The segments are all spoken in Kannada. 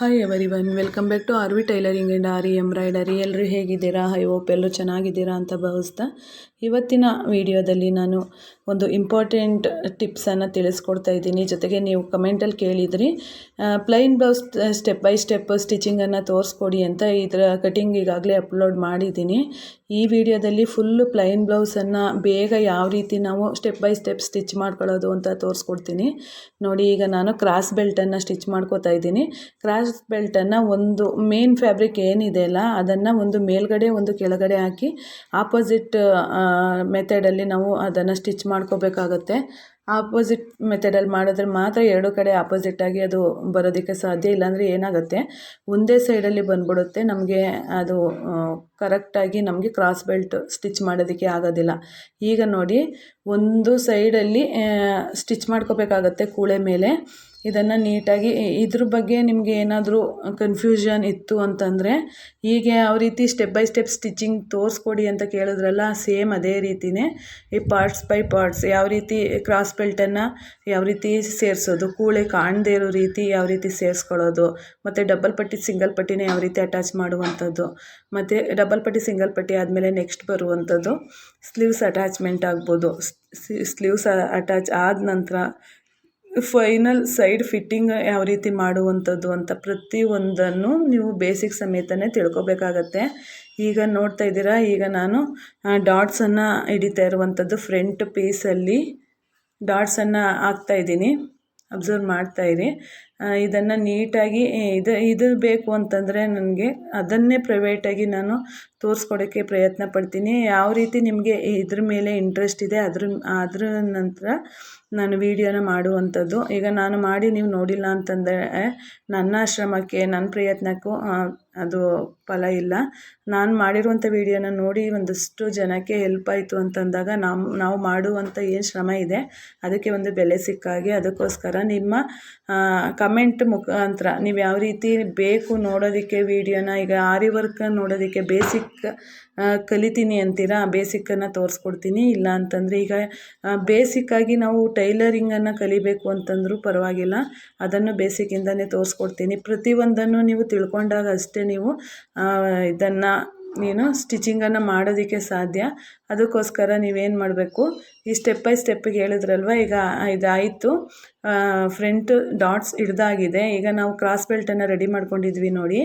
Hi everyone welcome back to R V tailoring and R E embroidery ಎಲ್ಲರೂ ಹೇಗಿದ್ದೀರಾ? ಐ ಓಪ್ ಎಲ್ಲರೂ ಚೆನ್ನಾಗಿದ್ದೀರಾ ಅಂತ ಭಾವಿಸ್ತಾ ಇವತ್ತಿನ ವಿಡಿಯೋದಲ್ಲಿ ನಾನು ಒಂದು ಇಂಪಾರ್ಟೆಂಟ್ ಟಿಪ್ಸನ್ನು ತಿಳಿಸ್ಕೊಡ್ತಾ ಇದ್ದೀನಿ. ಜೊತೆಗೆ ನೀವು ಕಮೆಂಟಲ್ಲಿ ಕೇಳಿದ್ರಿ plain blouse step by step ಸ್ಟಿಚಿಂಗನ್ನು ತೋರಿಸ್ಕೊಡಿ ಅಂತ ಇದರ ಕಟಿಂಗ್ ಈಗಾಗಲೇ ಅಪ್ಲೋಡ್ ಮಾಡಿದ್ದೀನಿ. ಈ ವಿಡಿಯೋದಲ್ಲಿ ಫುಲ್ಲು ಪ್ಲೈನ್ ಬ್ಲೌಸನ್ನು ಬೇಗ ಯಾವ ರೀತಿ ನಾವು ಸ್ಟೆಪ್ ಬೈ ಸ್ಟೆಪ್ ಸ್ಟಿಚ್ ಮಾಡ್ಕೊಳ್ಳೋದು ಅಂತ ತೋರಿಸ್ಕೊಡ್ತೀನಿ. ನೋಡಿ, ಈಗ ನಾನು ಕ್ರಾಸ್ ಬೆಲ್ಟನ್ನು ಸ್ಟಿಚ್ ಮಾಡ್ಕೋತಾ ಇದ್ದೀನಿ. ಕ್ರಾಸ್ ಬೆಲ್ಟನ್ನು ಒಂದು ಮೇನ್ ಫ್ಯಾಬ್ರಿಕ್ ಏನಿದೆ ಅಲ್ಲ, ಅದನ್ನು ಒಂದು ಮೇಲ್ಗಡೆ ಒಂದು ಕೆಳಗಡೆ ಹಾಕಿ ಆಪೋಸಿಟ್ ಮೆಥಡಲ್ಲಿ ನಾವು ಅದನ್ನು ಸ್ಟಿಚ್ ಮಾಡ್ಕೋಬೇಕಾಗತ್ತೆ. ಆಪೋಸಿಟ್ ಮೆಥಡಲ್ಲಿ ಮಾಡಿದ್ರೆ ಮಾತ್ರ ಎರಡು ಕಡೆ ಆಪೋಸಿಟ್ಟಾಗಿ ಅದು ಬರೋದಕ್ಕೆ ಸಾಧ್ಯ. ಇಲ್ಲಾಂದರೆ ಏನಾಗುತ್ತೆ? ಒಂದೇ ಸೈಡಲ್ಲಿ ಬಂದ್ಬಿಡುತ್ತೆ. ನಮಗೆ ಅದು ಕರೆಕ್ಟಾಗಿ ನಮಗೆ ಕ್ರಾಸ್ ಬೆಲ್ಟ್ ಸ್ಟಿಚ್ ಮಾಡೋದಕ್ಕೆ ಆಗೋದಿಲ್ಲ. ಈಗ ನೋಡಿ, ಒಂದು ಸೈಡಲ್ಲಿ ಸ್ಟಿಚ್ ಮಾಡ್ಕೋಬೇಕಾಗತ್ತೆ ಕೂಳೆ ಮೇಲೆ. ಇದನ್ನು ನೀಟಾಗಿ ಇದ್ರ ಬಗ್ಗೆ ನಿಮಗೆ ಏನಾದರೂ ಕನ್ಫ್ಯೂಷನ್ ಇತ್ತು ಅಂತಂದರೆ, ಹೀಗೆ ಯಾವ ರೀತಿ ಸ್ಟೆಪ್ ಬೈ ಸ್ಟೆಪ್ ಸ್ಟಿಚಿಂಗ್ ತೋರಿಸ್ಕೊಡಿ ಅಂತ ಕೇಳಿದ್ರಲ್ಲ ಸೇಮ್ ಅದೇ ರೀತಿಯೇ ಈ ಪಾರ್ಟ್ಸ್ ಬೈ ಪಾರ್ಟ್ಸ್ ಯಾವ ರೀತಿ ಕ್ರಾಸ್ ಬೆಲ್ಟನ್ನು ಯಾವ ರೀತಿ ಸೇರಿಸೋದು, ಕೂಳೆ ಕಾಣದೇ ಇರೋ ರೀತಿ ಯಾವ ರೀತಿ ಸೇರಿಸ್ಕೊಳ್ಳೋದು, ಮತ್ತು ಡಬಲ್ ಪಟ್ಟಿ ಸಿಂಗಲ್ ಪಟ್ಟಿನೇ ಯಾವ ರೀತಿ ಅಟ್ಯಾಚ್ ಮಾಡುವಂಥದ್ದು, ಮತ್ತು ಡಬಲ್ ಪಟ್ಟಿ ಸಿಂಗಲ್ ಪಟ್ಟಿ ಆದಮೇಲೆ ನೆಕ್ಸ್ಟ್ ಬರುವಂಥದ್ದು ಸ್ಲೀವ್ಸ್ ಅಟ್ಯಾಚ್ಮೆಂಟ್ ಆಗ್ಬೋದು ಸ್ಲೀವ್ಸ್ ಅಟ್ಯಾಚ್ ಆದ ನಂತರ ಫೈನಲ್ ಸೈಡ್ ಫಿಟ್ಟಿಂಗ್ ಯಾವ ರೀತಿ ಮಾಡುವಂಥದ್ದು ಅಂತ ಪ್ರತಿಯೊಂದನ್ನು ನೀವು ಬೇಸಿಕ್ ಸಮೇತನೇ ತಿಳ್ಕೊಬೇಕಾಗತ್ತೆ. ಈಗ ನೋಡ್ತಾ ಇದ್ದೀರಾ? ಈಗ ನಾನು ಡಾಟ್ಸನ್ನು ಹಿಡಿತಾ ಇರುವಂಥದ್ದು ಫ್ರಂಟ್ ಪೀಸಲ್ಲಿ ಡಾಟ್ಸನ್ನು ಹಾಕ್ತಾ ಇದ್ದೀನಿ. ಅಬ್ಸರ್ವ್ ಇರಿ. ಇದನ್ನು ನೀಟಾಗಿ ಇದು ಇದು ಬೇಕು ಅಂತಂದರೆ ನನಗೆ ಅದನ್ನೇ ಪ್ರೈವೇಟಾಗಿ ನಾನು ತೋರಿಸ್ಕೊಡೋಕ್ಕೆ ಪ್ರಯತ್ನ ಪಡ್ತೀನಿ. ಯಾವ ರೀತಿ ನಿಮಗೆ ಇದ್ರ ಮೇಲೆ ಇಂಟ್ರೆಸ್ಟ್ ಇದೆ, ಅದ್ರ ಅದ್ರ ನಂತರ ನಾನು ವೀಡಿಯೋನ ಮಾಡುವಂಥದ್ದು. ಈಗ ನಾನು ಮಾಡಿ ನೀವು ನೋಡಿಲ್ಲ ಅಂತಂದರೆ ನನ್ನ ಶ್ರಮಕ್ಕೆ ನನ್ನ ಪ್ರಯತ್ನಕ್ಕೂ ಅದು ಫಲ ಇಲ್ಲ. ನಾನು ಮಾಡಿರುವಂಥ ವೀಡಿಯೋನ ನೋಡಿ ಒಂದಷ್ಟು ಜನಕ್ಕೆ ಹೆಲ್ಪ್ ಆಯಿತು ಅಂತಂದಾಗ ನಮ್ಮ ನಾವು ಮಾಡುವಂಥ ಏನು ಶ್ರಮ ಇದೆ, ಅದಕ್ಕೆ ಒಂದು ಬೆಲೆ ಸಿಕ್ಕಾಗೆ ಅದಕ್ಕೋಸ್ಕರ ನಿಮ್ಮ ಕಮೆಂಟ್ ಮುಖಾಂತರ ನೀವು ಯಾವ ರೀತಿ ಬೇಕು ನೋಡೋದಕ್ಕೆ ವೀಡಿಯೋನ ಈಗ ಆರಿ ವರ್ಕ್ ನೋಡೋದಕ್ಕೆ ಬೇಸಿಕ್ ಕಲಿತೀನಿ ಅಂತೀರಾ ಬೇಸಿಕ್ಕನ್ನು ತೋರಿಸ್ಕೊಡ್ತೀನಿ. ಇಲ್ಲ ಅಂತಂದರೆ ಈಗ ಬೇಸಿಕ್ಕಾಗಿ ನಾವು ಟೈಲರಿಂಗನ್ನು ಕಲಿಬೇಕು ಅಂತಂದರೂ ಪರವಾಗಿಲ್ಲ. ಅದನ್ನು ಬೇಸಿಕ್ಕಿಂದನೇ ತೋರಿಸ್ಕೊಡ್ತೀನಿ. ಪ್ರತಿಯೊಂದನ್ನು ನೀವು ತಿಳ್ಕೊಂಡಾಗ ಅಷ್ಟೇ ನೀವು ಇದನ್ನು ನೀನು ಸ್ಟಿಚಿಂಗನ್ನು ಮಾಡೋದಕ್ಕೆ ಸಾಧ್ಯ. ಅದಕ್ಕೋಸ್ಕರ ನೀವೇನು ಮಾಡಬೇಕು, ಈ ಸ್ಟೆಪ್ ಬೈ ಸ್ಟೆಪ್ಪಿಗೆ ಹೇಳಿದ್ರಲ್ವ, ಈಗ ಇದಾಯಿತು. ಫ್ರಂಟ್ ಡಾಟ್ಸ್ ಹಿಡ್ದಾಗಿದೆ ಈಗ ನಾವು ಕ್ರಾಸ್ ಬೆಲ್ಟನ್ನು ರೆಡಿ ಮಾಡ್ಕೊಂಡಿದ್ವಿ ನೋಡಿ.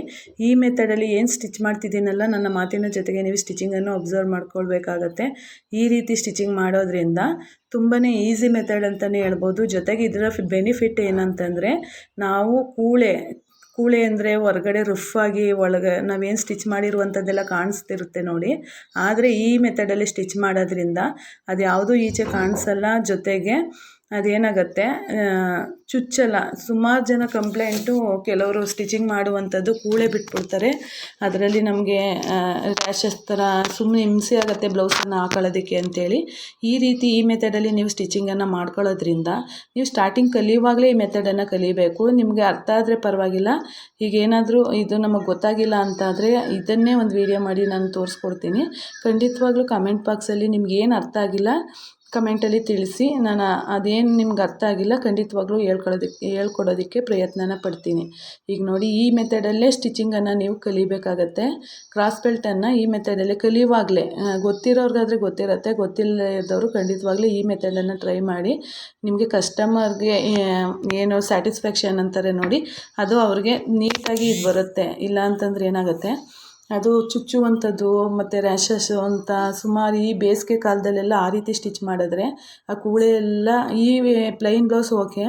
ಈ ಮೆಥಡಲ್ಲಿ ಏನು ಸ್ಟಿಚ್ ಮಾಡ್ತಿದ್ದೀನಲ್ಲ, ನನ್ನ ಮಾತಿನ ಜೊತೆಗೆ ನೀವು ಸ್ಟಿಚಿಂಗನ್ನು ಅಬ್ಸರ್ವ್ ಮಾಡ್ಕೊಳ್ಬೇಕಾಗತ್ತೆ. ಈ ರೀತಿ ಸ್ಟಿಚಿಂಗ್ ಮಾಡೋದ್ರಿಂದ ತುಂಬಾ ಈಸಿ ಮೆಥಡ್ ಅಂತಲೇ ಹೇಳ್ಬೋದು. ಜೊತೆಗೆ ಇದರ ಬೆನಿಫಿಟ್ ಏನಂತಂದರೆ, ನಾವು ಕೂಳೆ ಕೂಳೆ ಅಂದರೆ ಹೊರ್ಗಡೆ ಆಗಿ ಒಳಗೆ ನಾವೇನು ಸ್ಟಿಚ್ ಮಾಡಿರುವಂಥದ್ದೆಲ್ಲ ಕಾಣಿಸ್ತಿರುತ್ತೆ ನೋಡಿ. ಆದರೆ ಈ ಮೆಥಡಲ್ಲಿ ಸ್ಟಿಚ್ ಮಾಡೋದ್ರಿಂದ ಅದು ಯಾವುದೂ ಈಚೆ ಕಾಣಿಸಲ್ಲ. ಜೊತೆಗೆ ಅದೇನಾಗುತ್ತೆ? ಚುಚ್ಚಲ್ಲ ಸುಮಾರು ಜನ ಕಂಪ್ಲೇಂಟು ಕೆಲವರು ಸ್ಟಿಚಿಂಗ್ ಮಾಡುವಂಥದ್ದು ಕೂಳೆ ಬಿಟ್ಬಿಡ್ತಾರೆ. ಅದರಲ್ಲಿ ನಮಗೆ ರ್ಯಾಷಸ್ ಥರ ಸುಮ್ಮನೆ ಹಿಂಸೆ ಆಗುತ್ತೆ ಬ್ಲೌಸನ್ನು ಹಾಕೊಳ್ಳೋದಕ್ಕೆ ಅಂತೇಳಿ. ಈ ರೀತಿ ಈ ಮೆಥಡಲ್ಲಿ ನೀವು ಸ್ಟಿಚಿಂಗನ್ನು ಮಾಡ್ಕೊಳ್ಳೋದ್ರಿಂದ ನೀವು ಸ್ಟಾರ್ಟಿಂಗ್ ಕಲಿಯುವಾಗಲೇ ಈ ಮೆಥಡನ್ನು ಕಲಿಬೇಕು. ನಿಮಗೆ ಅರ್ಥ ಆದರೆ ಪರವಾಗಿಲ್ಲ. ಈಗ ಏನಾದರೂ ಇದು ನಮಗೆ ಗೊತ್ತಾಗಿಲ್ಲ ಅಂತಾದರೆ ಇದನ್ನೇ ಒಂದು ವೀಡಿಯೋ ಮಾಡಿ ನಾನು ತೋರಿಸ್ಕೊಡ್ತೀನಿ. ಖಂಡಿತವಾಗ್ಲೂ ಕಮೆಂಟ್ ಬಾಕ್ಸಲ್ಲಿ ನಿಮ್ಗೆ ಏನು ಅರ್ಥ ಆಗಿಲ್ಲ. ಕಮೆಂಟಲ್ಲಿ ತಿಳಿಸಿ. ನಾನು ಅದೇನು ನಿಮ್ಗೆ ಅರ್ಥ ಆಗಿಲ್ಲ, ಖಂಡಿತವಾಗ್ಲೂ ಹೇಳ್ಕೊಳ್ಳೋದಕ್ಕೆ ಹೇಳ್ಕೊಡೋದಕ್ಕೆ ಪ್ರಯತ್ನನ ಪಡ್ತೀನಿ. ಈಗ ನೋಡಿ, ಈ ಮೆಥಡಲ್ಲೇ ಸ್ಟಿಚಿಂಗನ್ನು ನೀವು ಕಲಿಬೇಕಾಗತ್ತೆ. ಕ್ರಾಸ್ ಬೆಲ್ಟನ್ನು ಈ ಮೆಥಡಲ್ಲೇ ಕಲಿಯುವಾಗಲೇ ಗೊತ್ತಿರೋರ್ಗಾದರೆ ಗೊತ್ತಿರುತ್ತೆ, ಗೊತ್ತಿಲ್ಲದವರು ಖಂಡಿತವಾಗ್ಲೂ ಈ ಮೆಥಡನ್ನು ಟ್ರೈ ಮಾಡಿ. ನಿಮಗೆ ಕಸ್ಟಮರ್ಗೆ ಏನು ಸ್ಯಾಟಿಸ್ಫ್ಯಾಕ್ಷನ್ ಅಂತಾರೆ ನೋಡಿ, ಅದು ಅವ್ರಿಗೆ ನೀಟಾಗಿ ಇದು ಬರುತ್ತೆ. ಇಲ್ಲ ಅಂತಂದ್ರೆ ಏನಾಗುತ್ತೆ ಅದು ಚುಚ್ಚುವಂಥದ್ದು, ಮತ್ತು ರ್ಯಾಷಸ್ಸು ಅಂತ ಸುಮಾರು ಈ ಬೇಸಿಗೆ ಕಾಲದಲ್ಲೆಲ್ಲ ಆ ರೀತಿ ಸ್ಟಿಚ್ ಮಾಡಿದ್ರೆ ಆ ಕೂಳೆ ಎಲ್ಲ ಈ ಪ್ಲೈನ್ ಬ್ಲೌಸ್ ಓಕೆ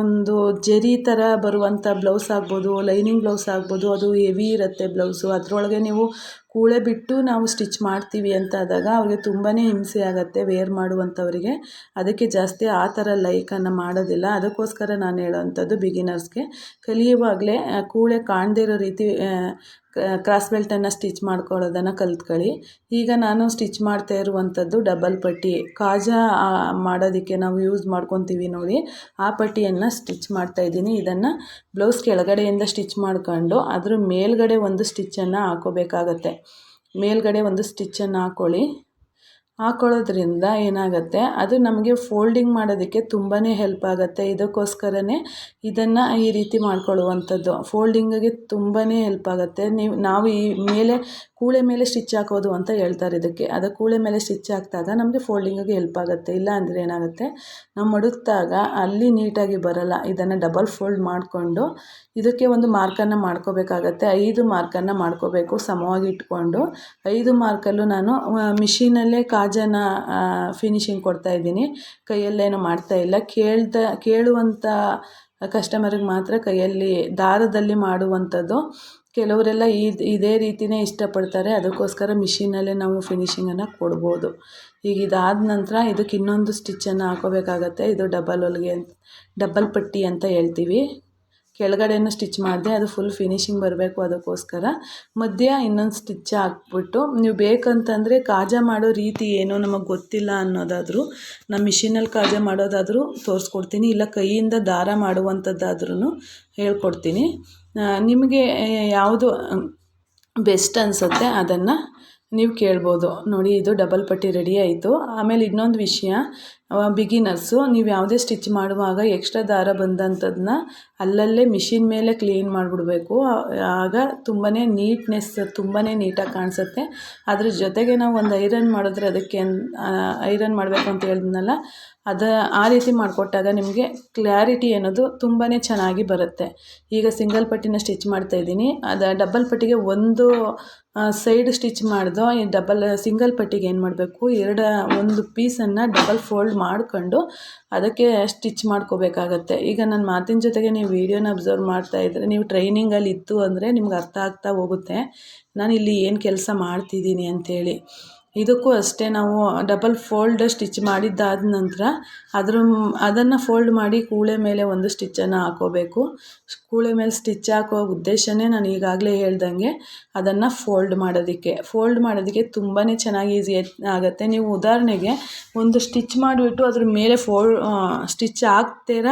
ಒಂದು ಜರಿ ಥರ ಬರುವಂಥ ಬ್ಲೌಸ್ ಆಗ್ಬೋದು, ಲೈನಿಂಗ್ ಬ್ಲೌಸ್ ಆಗ್ಬೋದು, ಅದು ಹೆವಿ ಇರುತ್ತೆ ಬ್ಲೌಸು. ಅದರೊಳಗೆ ನೀವು ಕೂಳೆ ಬಿಟ್ಟು ನಾವು ಸ್ಟಿಚ್ ಮಾಡ್ತೀವಿ ಅಂತ ಆದಾಗ ಅವ್ರಿಗೆ ತುಂಬಾ ಹಿಂಸೆ ಆಗುತ್ತೆ ವೇರ್ ಮಾಡುವಂಥವ್ರಿಗೆ. ಅದಕ್ಕೆ ಜಾಸ್ತಿ ಆ ಥರ ಲೈಕನ್ನು ಮಾಡೋದಿಲ್ಲ. ಅದಕ್ಕೋಸ್ಕರ ನಾನು ಹೇಳೋವಂಥದ್ದು ಬಿಗಿನರ್ಸ್ಗೆ ಕಲಿಯುವಾಗಲೇ ಕೂಳೆ ಕಾಣದೇ ಇರೋ ರೀತಿ ಕ್ರಾಸ್ ಬೆಲ್ಟನ್ನು ಸ್ಟಿಚ್ ಮಾಡ್ಕೊಳ್ಳೋದನ್ನು ಕಲ್ತ್ಕೊಳ್ಳಿ. ಈಗ ನಾನು ಸ್ಟಿಚ್ ಮಾಡ್ತಾ ಇರುವಂಥದ್ದು ಡಬಲ್ ಪಟ್ಟಿ. ಕಾಜಾ ಮಾಡೋದಕ್ಕೆ ನಾವು ಯೂಸ್ ಮಾಡ್ಕೊತೀವಿ ನೋಡಿ. ಆ ಪಟ್ಟಿಯನ್ನು ಸ್ಟಿಚ್ ಮಾಡ್ತಾ ಇದ್ದೀನಿ. ಇದನ್ನು ಬ್ಲೌಸ್ ಕೆಳಗಡೆಯಿಂದ ಸ್ಟಿಚ್ ಮಾಡ್ಕೊಂಡು ಅದ್ರ ಮೇಲ್ಗಡೆ ಒಂದು ಸ್ಟಿಚ್ಚನ್ನು ಹಾಕೋಬೇಕಾಗತ್ತೆ. ಮೇಲ್ಗಡೆ ಒಂದು ಸ್ಟಿಚ್ಚನ್ನು ಹಾಕ್ಕೊಳ್ಳಿ ಹಾಕೊಳ್ಳೋದ್ರಿಂದ ಏನಾಗುತ್ತೆ, ಅದು ನಮಗೆ ಫೋಲ್ಡಿಂಗ್ ಮಾಡೋದಕ್ಕೆ ತುಂಬಾ ಹೆಲ್ಪ್ ಆಗುತ್ತೆ. ಇದಕ್ಕೋಸ್ಕರನೇ ಇದನ್ನು ಈ ರೀತಿ ಮಾಡ್ಕೊಳ್ಳುವಂಥದ್ದು. ಫೋಲ್ಡಿಂಗಿಗೆ ತುಂಬಾ ಹೆಲ್ಪ್ ಆಗುತ್ತೆ. ನೀವು, ನಾವು ಈ ಮೇಲೆ ಕೂಳೆ ಮೇಲೆ ಸ್ಟಿಚ್ ಹಾಕೋದು ಅಂತ ಹೇಳ್ತಾರೆ ಇದಕ್ಕೆ. ಅದು ಕೂಳೆ ಮೇಲೆ ಸ್ಟಿಚ್ ಹಾಕಿದಾಗ ನಮಗೆ ಫೋಲ್ಡಿಂಗಿಗೆ ಹೆಲ್ಪ್ ಆಗುತ್ತೆ. ಇಲ್ಲ ಅಂದರೆ ಏನಾಗುತ್ತೆ? ನಾವು ಮಡಗ್ದಾಗ ಅಲ್ಲಿ ನೀಟಾಗಿ ಬರಲ್ಲ. ಇದನ್ನು ಡಬಲ್ ಫೋಲ್ಡ್ ಮಾಡಿಕೊಂಡು ಇದಕ್ಕೆ ಒಂದು ಮಾರ್ಕನ್ನು ಮಾಡ್ಕೋಬೇಕಾಗತ್ತೆ. ಐದು ಮಾರ್ಕನ್ನು ಮಾಡ್ಕೋಬೇಕು ಸಮವಾಗಿ ಇಟ್ಕೊಂಡು. ಐದು ಮಾರ್ಕಲ್ಲೂ ನಾನು ಮಿಷಿನಲ್ಲೇ ಕಾಜನ ಫಿನಿಶಿಂಗ್ ಕೊಡ್ತಾಯಿದ್ದೀನಿ ಕೈಯಲ್ಲೇನು ಮಾಡ್ತಾಯಿಲ್ಲ ಕೇಳ್ದ ಕೇಳುವಂಥ ಕಸ್ಟಮರಿಗೆ ಮಾತ್ರ ಕೈಯಲ್ಲಿ ದಾರದಲ್ಲಿ ಮಾಡುವಂಥದ್ದು ಕೆಲವರೆಲ್ಲ ಇದು ಇದೇ ರೀತಿಯೇ ಇಷ್ಟಪಡ್ತಾರೆ. ಅದಕ್ಕೋಸ್ಕರ ಮಿಷಿನಲ್ಲೇ ನಾವು ಫಿನಿಶಿಂಗನ್ನು ಕೊಡ್ಬೋದು. ಈಗ ಇದಾದ ನಂತರ ಇದಕ್ಕೆ ಇನ್ನೊಂದು ಸ್ಟಿಚ್ಚನ್ನು ಹಾಕೋಬೇಕಾಗತ್ತೆ. ಇದು ಡಬಲ್ ಹೊಲಿಗೆ ಅಂತ, ಡಬಲ್ ಪಟ್ಟಿ ಅಂತ ಹೇಳ್ತೀವಿ. ಕೆಳಗಡೆನೂ ಸ್ಟಿಚ್ ಮಾಡಿದೆ. ಅದು ಫುಲ್ ಫಿನಿಶಿಂಗ್ ಬರಬೇಕು ಅದಕ್ಕೋಸ್ಕರ. ಮಧ್ಯ ಇನ್ನೊಂದು ಸ್ಟಿಚ್ ಹಾಕ್ಬಿಟ್ಟು, ನೀವು ಬೇಕಂತಂದರೆ ಕಾಜ ಮಾಡೋ ರೀತಿ ಏನು ನಮಗೆ ಗೊತ್ತಿಲ್ಲ ಅನ್ನೋದಾದರೂ, ನಮ್ಮ ಮಿಷಿನಲ್ಲಿ ಕಾಜ ಮಾಡೋದಾದರೂ ತೋರಿಸ್ಕೊಡ್ತೀನಿ. ಇಲ್ಲ ಕೈಯಿಂದ ದಾರ ಮಾಡುವಂಥದ್ದಾದ್ರೂ ಹೇಳ್ಕೊಡ್ತೀನಿ. ನಿಮಗೆ ಯಾವುದು ಬೆಸ್ಟ್ ಅನಿಸುತ್ತೆ ಅದನ್ನು ನೀವು ಕೇಳ್ಬೋದು. ನೋಡಿ, ಇದು ಡಬಲ್ ಪಟ್ಟಿ ರೆಡಿ ಆಯಿತು. ಆಮೇಲೆ ಇನ್ನೊಂದು ವಿಷಯ ಬಿಗಿನರ್ಸು ನೀವು ಯಾವುದೇ ಸ್ಟಿಚ್ ಮಾಡುವಾಗ ಎಕ್ಸ್ಟ್ರಾ ದಾರ ಬಂದಂಥದ್ದನ್ನ ಅಲ್ಲಲ್ಲೇ ಮಿಷಿನ್ ಮೇಲೆ ಕ್ಲೀನ್ ಮಾಡಿಬಿಡ್ಬೇಕು. ಆಗ ತುಂಬಾ ನೀಟ್ನೆಸ್ ತುಂಬಾ ನೀಟಾಗಿ ಕಾಣಿಸುತ್ತೆ. ಅದ್ರ ಜೊತೆಗೆ ನಾವು ಒಂದು ಐರನ್ ಮಾಡಿದ್ರೆ ಅದಕ್ಕೆ ಐರನ್ ಮಾಡಬೇಕು ಅಂತ ಹೇಳಿದ್ನಲ್ಲ, ಅದು, ಆ ರೀತಿ ಮಾಡಿಕೊಟ್ಟಾಗ ನಿಮಗೆ ಕ್ಲ್ಯಾರಿಟಿ ಅನ್ನೋದು ತುಂಬಾ ಚೆನ್ನಾಗಿ ಬರುತ್ತೆ. ಈಗ ಸಿಂಗಲ್ ಪಟ್ಟಿನ ಸ್ಟಿಚ್ ಮಾಡ್ತಾ ಇದ್ದೀನಿ. ಅದು ಡಬಲ್ ಪಟ್ಟಿಗೆ ಒಂದು ಸೈಡ್ ಸ್ಟಿಚ್ ಮಾಡಿದೋ, ಈ ಡಬಲ್ ಸಿಂಗಲ್ ಪಟ್ಟಿಗೆ ಏನು ಮಾಡಬೇಕು, ಎರಡು, ಒಂದು ಪೀಸನ್ನು ಡಬಲ್ ಫೋಲ್ಡ್ ಮಾಡ್ಕೊಂಡು ಅದಕ್ಕೆ ಸ್ಟಿಚ್ ಮಾಡ್ಕೋಬೇಕಾಗತ್ತೆ. ಈಗ ನನ್ನ ಮಾತಿನ ಜೊತೆಗೆ ನೀವು ವೀಡಿಯೋನ ಅಬ್ಸರ್ವ್ ಇದ್ದರೆ ನೀವು ಟ್ರೈನಿಂಗಲ್ಲಿ ಇತ್ತು ಅಂದರೆ ನಿಮ್ಗೆ ಅರ್ಥ ಆಗ್ತಾ ಹೋಗುತ್ತೆ. ನಾನು ಇಲ್ಲಿ ಏನು ಕೆಲಸ ಮಾಡ್ತಿದ್ದೀನಿ ಅಂಥೇಳಿ ಇದಕ್ಕೂ ಅಷ್ಟೇ ನಾವು ಡಬಲ್ ಫೋಲ್ಡ್ ಸ್ಟಿಚ್ ಮಾಡಿದ್ದಾದ ನಂತರ ಅದ್ರ ಅದನ್ನು ಫೋಲ್ಡ್ ಮಾಡಿ ಕೂಳೆ ಮೇಲೆ ಒಂದು ಸ್ಟಿಚ್ಚನ್ನು ಹಾಕ್ಕೋಬೇಕು ಕೂಳೆ ಮೇಲೆ ಸ್ಟಿಚ್ ಹಾಕೋ ಉದ್ದೇಶವೇ ನಾನು ಈಗಾಗಲೇ ಹೇಳ್ದಂಗೆ ಅದನ್ನು ಫೋಲ್ಡ್ ಮಾಡೋದಕ್ಕೆ. ಫೋಲ್ಡ್ ಮಾಡೋದಕ್ಕೆ ತುಂಬಾ ಚೆನ್ನಾಗಿ ಈಸಿ ಆಗುತ್ತೆ. ನೀವು ಉದಾಹರಣೆಗೆ ಒಂದು ಸ್ಟಿಚ್ ಮಾಡಿಬಿಟ್ಟು ಅದ್ರ ಮೇಲೆ ಫೋಲ್ ಸ್ಟಿಚ್ ಹಾಕ್ತೀರ?